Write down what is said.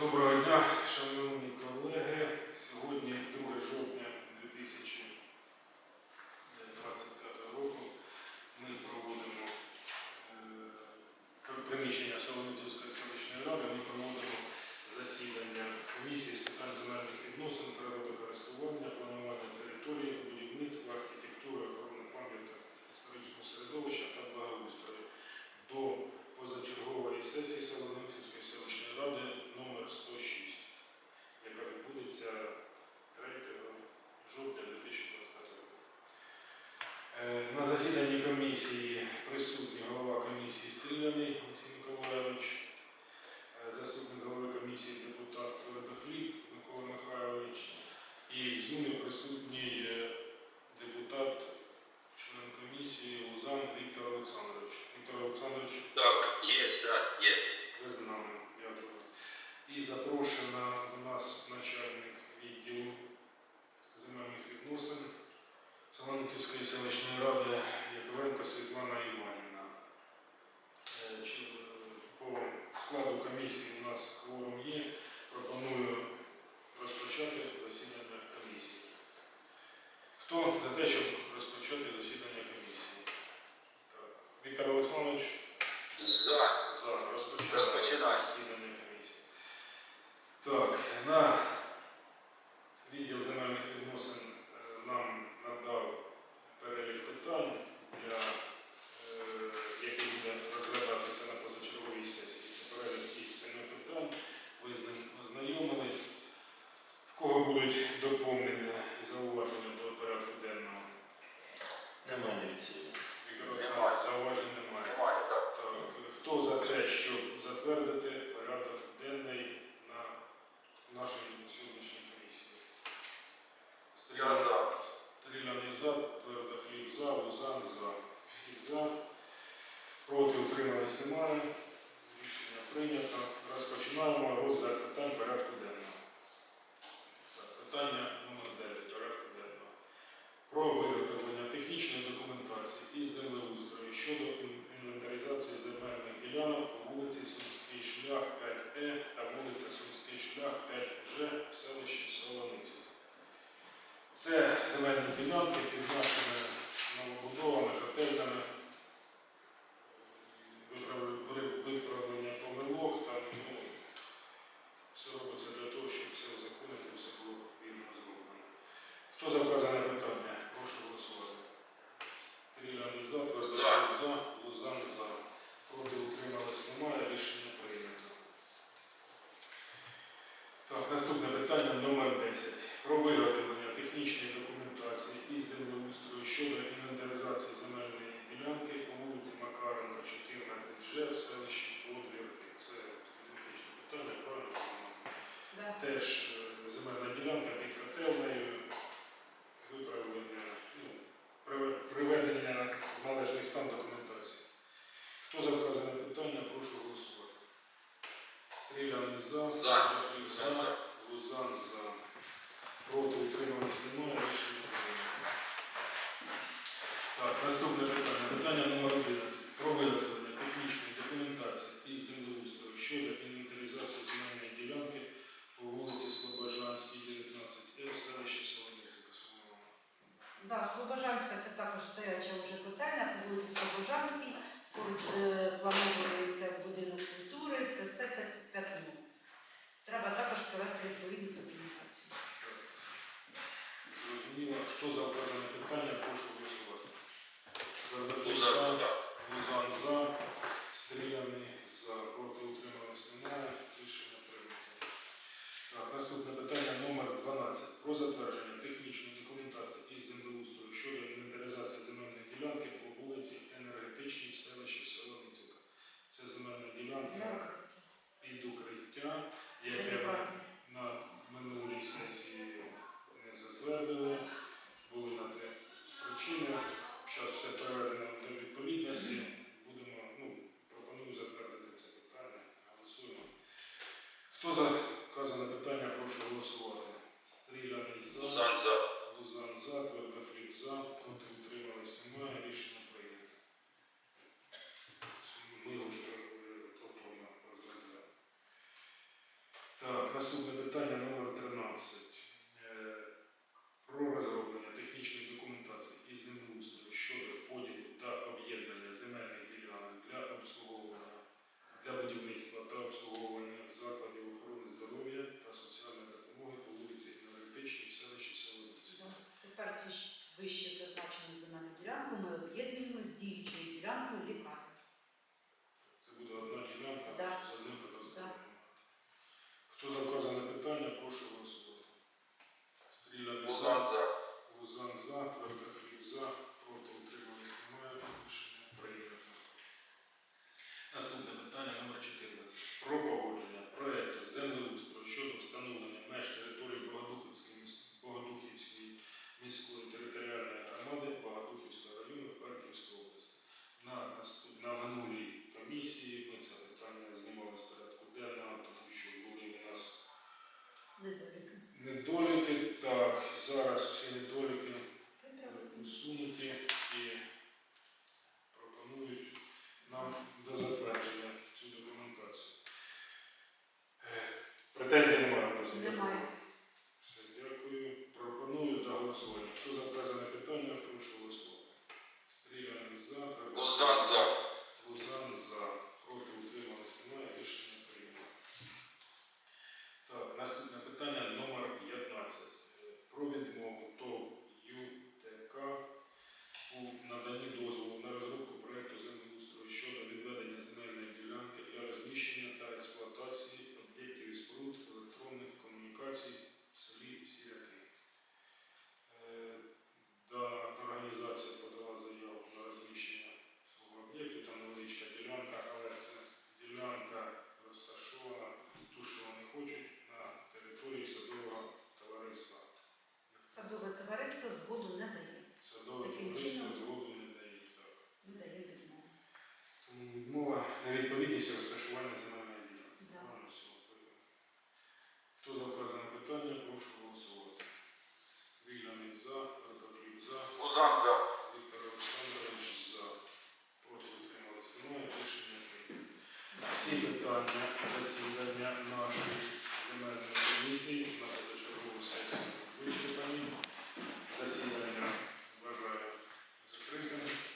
Доброго дня, шановні колеги. Сьогодні 2 жовтня 2025 року. Ми проводимо е, приміщення Солоницівської селищної ради. Ми проводимо засідання комісії з питань земельних відносин, природокористування, планування території, будівництва, архітектури, охорони пам'яток, історичного середовища Так, є, так, є. ви з нами, дякую. І запрошена до нас начальник відділу земельних відносин Солоницівської селищної ради Яковенко Світлана Іванівна. Чи, е, По складу комісії у нас кворум є. Пропоную розпочати засідання комісії. Хто за те, щоб розпочати засідання комісії? Так. Віктор Олександрович. За. За. Розпочинаємо Розпочинаємо. Так, на відділ земельних відносин е, нам надав перелік питань, для, е, які буде розглядатися на позачерговій сесії. Це перелік із семи питань. Ви з ним ознайомились. В кого будуть доповнення і зауваження до порядку денного? Немає відсіли. Віктор Немає. Олександрович, зауважень немає. Немає, так. Так, Хто за те, щоб затвердити порядок денний на нашій сьогоднішній комісії? Я за. Стріляний за, твердо хліб за, Лузан за. Всі за. Проти утримались немає. Рішення прийнято. Розпочинаємо розгляд питань порядку денного. Так, питання номер 9 порядку денного. Про виготовлення технічної документації із землеустрою щодо ін- інвентаризації земельних ділянок по вулиці Сумський шлях 5Е та вулиця Сумський шлях 5Ж в селищі Солониці. Це земельні ділянки під нашими новобудовами, котельнями, виправ- ви- виправлення помилок, там, ну, все робиться для того, щоб все узаконити, все було вірно зроблено. Хто за вказане питання? Прошу голосувати. Стріляний за, За. Лузан за. Проти утрималось немає, рішення прийнято. Так, наступне питання номер 10. Про виготовлення технічної документації із землеустрою щодо інвентаризації земельної ділянки по вулиці Макаренка, 14Ж в селищі Подвірки. Це ідентичне питання, правильно? Да. Теж е, земельна ділянка під котельнею, виправлення, ну, приве- приведення в належний стан документації. Хто за вказане питання, прошу голосувати. Стріляний за, За. Петрик За, за. Лузан за. Проти утримались немає, рішення прийнято. Так, наступне питання. Питання номер 11. Про виготовлення технічної документації із землеустрою щодо інвентаризації земельної ділянки по вулиці Слобожанській, 19 в селищі Солониця Космова. Да, Слобожанська це також стояча вже котельня по вулиці Слобожанській. Поруч е, плановується будинок культури, це все це п'ятно. Треба також провести відповідну документацію. Зрозуміло. Хто за вказане питання, прошу голосувати. За. Лузан за. Стріляний за. Проти утримались немає. Рішення прийнято. Так, наступне питання номер 12. Про затвердження Руслан за, проти претензій всі питання засідання нашої земельної комісії на позачергову сесію. Вичерпані. Засідання вважаю закритим.